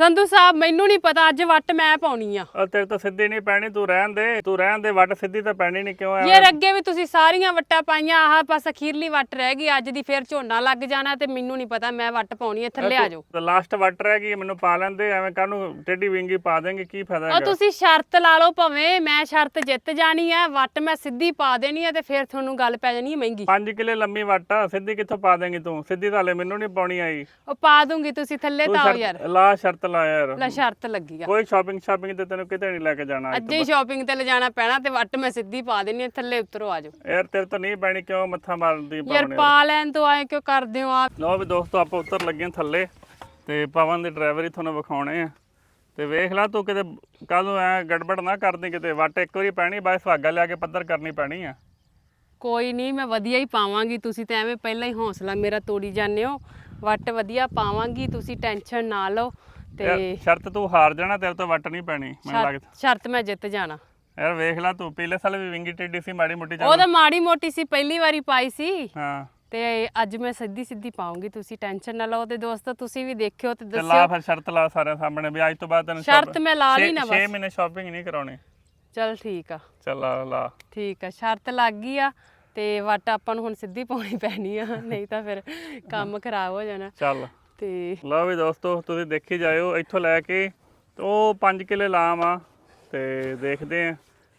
ਸੰਧੂ ਸਾਹਿਬ ਮੈਨੂੰ ਨਹੀਂ ਪਤਾ ਅੱਜ ਵੱਟ ਮੈਂ ਪਾਉਣੀ ਆ। ਉਹ ਤੇਰੇ ਤੋਂ ਸਿੱਧੀ ਨਹੀਂ ਪੈਣੀ ਤੂੰ ਰਹਿਣ ਦੇ ਤੂੰ ਰਹਿਣ ਦੇ ਵੱਟ ਸਿੱਧੀ ਤਾਂ ਪੈਣੀ ਨਹੀਂ ਕਿਉਂ ਯਾਰ ਅੱਗੇ ਵੀ ਤੁਸੀਂ ਸਾਰੀਆਂ ਵੱਟਾਂ ਪਾਈਆਂ ਆਹ ਪਾਸ ਅਖੀਰਲੀ ਵੱਟ ਰਹਿ ਗਈ ਅੱਜ ਦੀ ਫੇਰ ਝੋਨਾ ਲੱਗ ਜਾਣਾ ਤੇ ਮੈਨੂੰ ਨਹੀਂ ਪਤਾ ਮੈਂ ਵੱਟ ਪਾਉਣੀ ਆ ਥੱਲੇ ਆ ਜਾਓ। ਤੇ ਲਾਸਟ ਵੱਟ ਰਹਿ ਗਈ ਮੈਨੂੰ ਪਾ ਲੈਂਦੇ ਐਵੇਂ ਕਾਹਨੂੰ ਟੇਢੀ ਵਿੰਗੀ ਪਾ ਦੇਂਗੇ ਕੀ ਫਾਇਦਾ ਉਹ ਹੈਗਾ? ਤੁਸੀਂ ਸ਼ਰਤ ਲਾ ਲਓ ਭਵੇਂ ਮੈਂ ਸ਼ਰਤ ਜਿੱਤ ਜਾਣੀ ਆ ਵੱਟ ਮੈਂ ਸਿੱਧੀ ਪਾ ਦੇਣੀ ਆ ਤੇ ਫੇਰ ਤੁਹਾਨੂੰ ਗੱਲ ਪੈ ਜਾਣੀ ਆ ਮਹਿੰਗੀ। 5 ਕਿਲੇ ਲੰਮੀ ਵੱਟ ਆ ਸਿੱਧੀ ਕਿੱਥੋਂ ਪਾ ਦੇਂਗੀ ਤੂੰ? ਸਿੱਧੀ ਤਾਂ ਹਲੇ ਮੈਨੂੰ ਨਹੀਂ ਪਾਉਣੀ ਆਈ। ਉਹ ਪਾ ਦੂੰਗੀ ਤੁਸੀਂ ਥੱਲੇ ਤੂੰ ਆਓ ਯਾਰ। ਲਾ ਸ਼ਰਤ ਲਾ ਯਾਰ। ਲੈ ਸ਼ਰਤ ਲੱਗੀ ਆ। ਕੋਈ ਸ਼ਾਪਿੰਗ ਸ਼ਾਪਿੰਗ ਤੇ ਤੈਨੂੰ ਕਿਤੇ ਨਹੀਂ ਲੈ ਕੇ ਜਾਣਾ ਅੱਜ ਹੀ ਸ਼ਾਪਿੰਗ ਤੇ ਲਿਜਾਣਾ ਪੈਣਾ ਤੇ ਵੱਟ ਮੈਂ ਸਿੱਧੀ ਪਾ ਦੇਣੀ ਥੱਲੇ ਉਤਰੋ ਆ ਜਾਓ। ਤੋਂ। ਯਾਰ ਤੇਰੇ ਤੋਂ ਨਹੀਂ ਪੈਣੀ ਕਿਉਂ ਮੱਥਾ ਮਾਰਦੀ ਯਾਰ ਪਾ ਲੈਣ ਤੋਂ ਆਏ ਕਿਉਂ ਕਰਦੇ ਹੋ ਆਪ? ਲੋ ਵੀ ਦੋਸਤੋ ਆਪਾਂ ਉੱਤਰ ਲੱਗੇ ਥੱਲੇ ਤੇ ਪਵਨ ਦੇ ਡਰਾਈਵਰ ਹੀ ਤੁਹਾਨੂੰ ਵਿਖਾਉਣੇ ਆ। ਤੇ ਵੇਖ ਲੈ ਤੂੰ ਕਿਤੇ ਕੱਲ ਨੂੰ ਐ ਗੜਬੜ ਨਾ ਕਰਦੀ ਕਿਤੇ ਵੱਟ ਇੱਕ ਵਾਰੀ ਪੈਣੀ ਬਾਅਦ ਸੁਹਾਗਾ ਲਿਆ ਕੇ ਪੱਧਰ ਕਰਨੀ ਪੈਣੀ ਆ। ਕੋਈ ਨਹੀਂ ਮੈਂ ਵਧੀਆ ਹੀ ਪਾਵਾਂਗੀ ਤੁਸੀਂ ਤਾਂ ਐਵੇਂ ਪਹਿਲਾਂ ਹੀ ਹੌਸਲਾ ਮੇਰਾ ਤੋੜੀ ਜਾਂਦੇ ਹੋ। ਵੱਟ ਵਧੀਆ ਪਾਵਾਂਗੀ ਤੁਸੀਂ ਟੈਨਸ਼ਨ ਨਾ ਲਓ। ਤੇ ਸ਼ਰਤ ਤੂੰ ਹਾਰ ਜਾਣਾ ਤੇਰੇ ਤੋਂ ਵੱਟ ਨਹੀਂ ਪੈਣੀ ਮੈਨੂੰ ਲੱਗਦਾ। ਸ਼ਰਤ ਮੈਂ ਜਿੱਤ ਜਾਣਾ। ਯਾਰ ਵੇਖ ਲੈ ਤੂੰ ਪਿਛਲੇ ਸਾਲ ਵੀ ਵਿੰਗੀ ਟੇਡੀ ਸੀ ਮਾੜੀ ਮੋਟੀ ਉਹ ਤਾਂ ਮਾੜੀ ਮੋਟੀ ਸੀ ਪਹਿਲੀ ਵਾਰੀ ਪਾਈ ਸੀ। ਹਾਂ। ਤੇ ਅੱਜ ਮੈਂ ਸਿੱਧੀ ਸਿੱਧੀ ਪਾਉਂਗੀ ਤੁਸੀਂ ਟੈਨਸ਼ਨ ਨਾ ਲਓ। ਤੇ ਦੋਸਤੋ ਤੁਸੀਂ ਵੀ ਦੇਖਿਓ ਤੇ ਤੇ ਲਾ ਦੱਸਿਓ। ਫਿਰ ਸ਼ਰਤ ਲਾ ਸਾਰਿਆਂ ਸਾਹਮਣੇ ਵੀ ਅੱਜ ਤੋਂ ਬਾਅਦ ਤੈਨੂੰ ਸ਼ਰਤ ਮੈਂ ਲਾ ਲਈ ਨਾ 6 ਬਸ। ਮਹੀਨੇ ਸ਼ਾਪਿੰਗ ਨਹੀਂ ਕਰਾਉਣੀ। ਚਲ ਠੀਕ ਆ। ਚੱਲ ਲਾ ਲਾ। ਠੀਕ ਆ ਸ਼ਰਤ ਲੱਗ ਗਈ ਆ ਤੇ ਵੱਟ ਆਪਾਂ ਨੂੰ ਹੁਣ ਸਿੱਧੀ ਪਾਉਣੀ ਪੈਣੀ ਆ ਨਹੀਂ ਤਾਂ ਫਿਰ ਕੰਮ ਖਰਾਬ ਹੋ ਜਾਣਾ। ਚੱਲ। ਤੇ ਲਓ ਵੀ ਦੋਸਤੋ ਤੁਸੀਂ ਦੇਖੀ ਜਾਇਓ ਇੱਥੋਂ ਲੈ ਕੇ ਤੇ ਉਹ 5 ਕਿਲੇ ਲਾਮ ਆ ਤੇ ਦੇਖਦੇ ਆ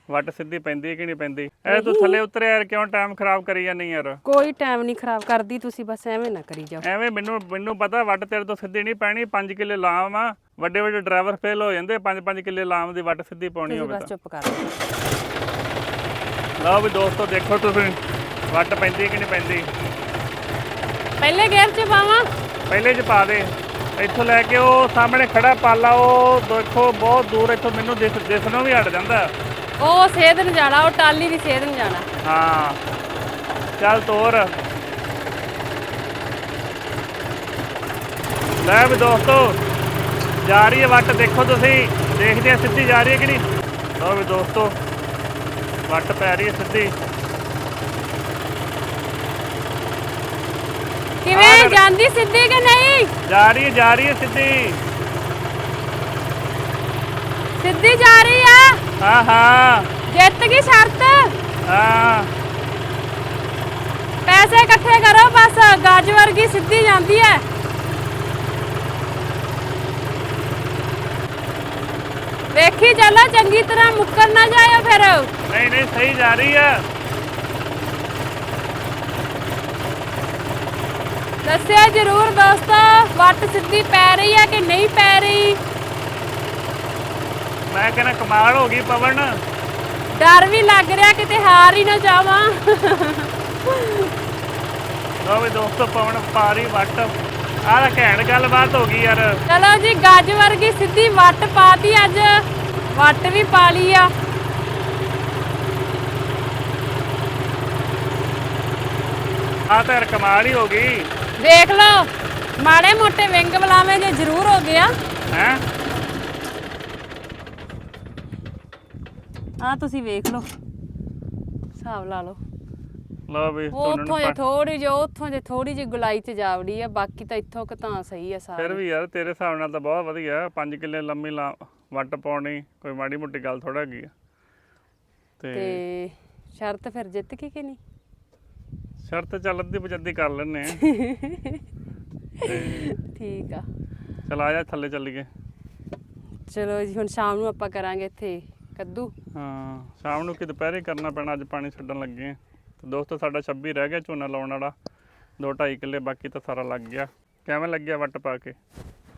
ਵੱਟ ਸਿੱਧੀ ਪੈਂਦੀ ਹੈ ਕਿ ਨਹੀਂ ਪੈਂਦੀ? ਐ ਤੂੰ ਥੱਲੇ ਉਤਰਿਆ ਯਾਰ ਕਿਉਂ ਟਾਈਮ ਖਰਾਬ ਕਰੀ ਜਾਂਦੀ ਯਾਰ? ਕੋਈ ਟਾਈਮ ਨਹੀਂ ਖਰਾਬ ਕਰਦੀ ਤੁਸੀਂ ਬਸ ਐਵੇਂ ਨਾ ਕਰੀ ਜਾਓ। ਐਵੇਂ ਮੈਨੂੰ ਮੈਨੂੰ ਪਤਾ ਵੱਟ ਤੇਰੇ ਤੋਂ ਸਿੱਧੀ ਨਹੀਂ ਪੈਣੀ 5 ਕਿਲੇ ਲਾਮ ਆ ਵੱਡੇ ਵੱਡੇ ਡਰਾਈਵਰ ਫੇਲ ਹੋ ਜਾਂਦੇ 5-5 ਕਿਲੇ ਲਾਮ ਦੀ ਵੱਟ ਸਿੱਧੀ ਪਾਉਣੀ ਹੋਵੇ ਬਸ ਚੁੱਪ ਕਰ ਲਓ ਵੀ ਦੋਸਤੋ ਦੇਖੋ ਤੁਸੀਂ ਵੱਟ ਪੈਂਦੀ ਕਿ ਨਹੀਂ ਪੈਂਦੀ? ਪਹਿਲੇ ਗੇਅਰ 'ਚ ਪਾਵਾਂ? ਪਹਿਲੇ ਚ ਪਾ ਦੇ। ਇੱਥੋਂ ਲੈ ਕੇ ਉਹ ਸਾਹਮਣੇ ਖੜਾ ਪਾਲਾ ਉਹ ਦੇਖੋ ਬਹੁਤ ਦੂਰ ਇੱਥੋਂ ਮੈਨੂੰ ਦਿਸ ਦਿਸਣੋਂ ਵੀ ਹਟ ਜਾਂਦਾ। ਉਹ ਸੇਧ ਨੂੰ ਜਾਣਾ ਉਹ ਟਾਲੀ ਦੀ ਸੇਧ ਨੂੰ ਜਾਣਾ। ਹਾਂ ਚੱਲ ਤੋਰ। ਲੈ ਵੀ ਦੋਸਤੋ ਜਾ ਰਹੀ ਹੈ ਵੱਟ ਦੇਖੋ ਤੁਸੀਂ ਦੇਖਦੇ ਆ ਸਿੱਧੀ ਜਾ ਰਹੀ ਹੈ ਕਿ ਨਹੀਂ। ਲਓ ਵੀ ਦੋਸਤੋ ਵੱਟ ਪੈ ਰਹੀ ਹੈ ਸਿੱਧੀ ਕਿਵੇਂ ਜਾਂਦੀ ਸਿੱਧੀ ਕਿ ਨਹੀਂ ਜਾ ਰਹੀ ਹੈ ਜਾ ਰਹੀ ਹੈ ਸਿੱਧੀ ਸਿੱਧੀ ਜਾ ਰਹੀ ਆ ਹਾਂ ਹਾਂ ਜਿੱਤ ਗਈ ਸ਼ਰਤ ਹਾਂ ਪੈਸੇ ਇਕੱਠੇ ਕਰੋ ਬਸ ਗੱਜ ਵਰਗੀ ਸਿੱਧੀ ਜਾਂਦੀ ਹੈ ਵੇਖੀ ਚੱਲੋ ਚੰਗੀ ਤਰ੍ਹਾਂ ਮੁੱਕਰ ਨਾ ਜਾਇਓ ਫਿਰ ਨਹੀਂ ਨਹੀਂ ਸਹੀ ਜਾ ਰਹੀ ਹੈ ਦੱਸਿਓ ਜਰੂਰ ਦੋਸਤੋ ਵੱਟ ਸਿੱਧੀ ਪੈ ਰਹੀ ਹੈ ਕਿ ਨਹੀਂ ਪੈ ਰਹੀ? ਮੈਂ ਕਹਿੰਦਾ ਕਮਾਲ ਹੋ ਗਈ ਪਵਨ। ਡਰ ਵੀ ਲੱਗ ਰਿਹਾ ਕਿਤੇ ਹਾਰ ਹੀ ਨਾ ਜਾਵਾਂ। ਲਓ ਵੀ ਦੋਸਤੋ ਪਵਨ ਪਾਰੀ ਵੱਟ। ਆਹ ਤਾਂ ਘੈਂਟ ਗੱਲਬਾਤ ਹੋ ਗਈ ਯਾਰ। ਚਲੋ ਜੀ ਗੱਜ ਵਰਗੀ ਸਿੱਧੀ ਵੱਟ ਪਾਤੀ ਅੱਜ। ਵੱਟ ਵੀ ਪਾ ਲਈ ਆ। ਆਹ ਤਾਂ ਯਾਰ ਕਮਾਲ ਹੀ ਹੋ ਗਈ। ਦੇਖ ਲਓ ਮਾੜੇ ਮੋਟੇ ਵਿੰਗ ਬਲਾਵੇਂ ਜੇ ਜ਼ਰੂਰ ਹੋ ਗਿਆ। ਹੈ? ਆ ਤੁਸੀਂ ਵੇਖ ਲਓ ਹਿਸਾਬ ਲਾ ਲਓ। ਲਓ ਵੀ ਉੱਥੋਂ ਜੇ ਥੋੜੀ ਜਿਹੀ ਉੱਥੋਂ ਜੇ ਥੋੜੀ ਜਿਹੀ ਗੁਲਾਈ ਚ ਜਾਵੜੀ ਆ ਬਾਕੀ ਤਾਂ ਇੱਥੋਂ ਕੁ ਤਾਂ ਸਹੀ ਆ ਫਿਰ ਸਾਰਾ ਵੀ ਯਾਰ ਤੇਰੇ ਹਿਸਾਬ ਨਾਲ ਤਾਂ ਬਹੁਤ ਵਧੀਆ 5 ਕਿੱਲੇ ਲੰਮੀ ਲਾ ਵੱਟ ਪਾਉਣੀ ਕੋਈ ਮਾੜੀ ਮੋਟੀ ਗੱਲ ਥੋੜਾ ਹੈਗੀ ਆ। ਤੇ ਸ਼ਰਤ ਫਿਰ ਜਿੱਤ ਗਈ ਕਿ ਨਹੀਂ? ਸ਼ਰਤ ਚੱਲ ਅੱਧੀ ਪਚੱਦੀ ਕਰ ਲੈਣੇ ਆ। ਠੀਕ ਆ। ਚਲ ਆ ਜਾ ਥੱਲੇ ਚੱਲੀਏ ਚਲੋ ਜੀ ਹੁਣ ਸ਼ਾਮ ਨੂੰ ਆਪਾਂ ਕਰਾਂਗੇ ਇੱਥੇ ਕੱਦੂ। ਹਾਂ ਸ਼ਾਮ ਨੂੰ ਕਿ ਦੁਪਹਿਰੇ ਕਰਨਾ ਪੈਣਾ ਅੱਜ ਪਾਣੀ ਛੱਡਣ ਲੱਗੇ ਆ। ਤੇ ਦੋਸਤੋ ਸਾਡਾ 26 ਰਹਿ ਗਿਆ ਝੋਨਾ ਲਾਉਣ ਵਾਲਾ 2.5 ਕਿੱਲੇ ਬਾਕੀ ਤਾਂ ਸਾਰਾ ਲੱਗ ਗਿਆ। ਕਿਵੇਂ ਲੱਗਿਆ ਵੱਟ ਪਾ ਕੇ?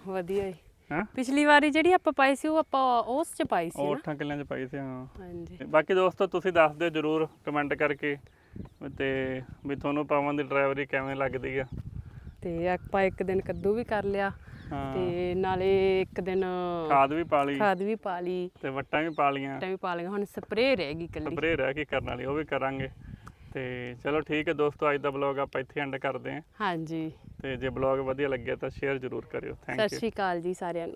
ਵਧੀਆ ਜੀ। ਹੈਂ? ਪਿਛਲੀ ਵਾਰੀ ਜਿਹੜੀ ਆਪਾਂ ਪਾਈ ਸੀ ਉਹ ਆਪਾਂ ਉਸ ਚ ਪਾਈ ਸੀ ਉਹ ਨਾ 8 ਕਿੱਲਿਆਂ ਚ ਪਾਈ ਸੀ ਹਾਂ। ਹਾਂਜੀ। ਤੇ ਬਾਕੀ ਦੋਸਤੋ ਤੁਸੀਂ ਦੱਸ ਦਿਓ ਜਰੂਰ ਕਮੈਂਟ ਕਰਕੇ ਤੇ ਵੀ ਤੁਹਾਨੂੰ ਪਵਨ ਦੀ ਡਰਾਈਵਰੀ ਕਿਵੇਂ ਲੱਗਦੀ ਆ। ਤੇ ਆਪਾਂ ਇੱਕ ਦਿਨ ਕੱਦੂ ਵੀ ਕਰ ਲਿਆ ਹਾਂ। ਤੇ ਨਾਲੇ ਇੱਕ ਦਿਨ ਖਾਦ ਵੀ ਪਾ ਲਈ। ਖਾਦ ਵੀ ਪਾ ਲਈ। ਤੇ ਵੱਟਾਂ ਵੀ ਪਾ ਲੀਆਂ ਟਾਂ ਵੀ ਪਾ ਲਈਆਂ। ਹੁਣ ਸਪਰੇਅ ਰਹਿ ਗਈ ਕੱਲੀ। ਸਪਰੇਅ ਰਹਿ ਕੇ ਕਰਨ ਵਾਲੀ ਉਹ ਵੀ ਕਰਾਂਗੇ। ਤੇ ਚਲੋ ਠੀਕ ਹੈ ਦੋਸਤੋ ਅੱਜ ਦਾ ਬਲੌਗ ਆਪਾਂ ਇੱਥੇ ਐਂਡ ਕਰਦੇ ਹਾਂ। ਹਾਂਜੀ। ਤੇ ਜੇ ਬਲੌਗ ਵਧੀਆ ਲੱਗਿਆ ਤਾਂ ਸ਼ੇਅਰ ਜਰੂਰ ਕਰਿਓ। ਥੈਂਕ ਸਤਿ ਯੂ ਸ਼੍ਰੀ ਅਕਾਲ ਜੀ ਸਾਰਿਆਂ ਨੂੰ।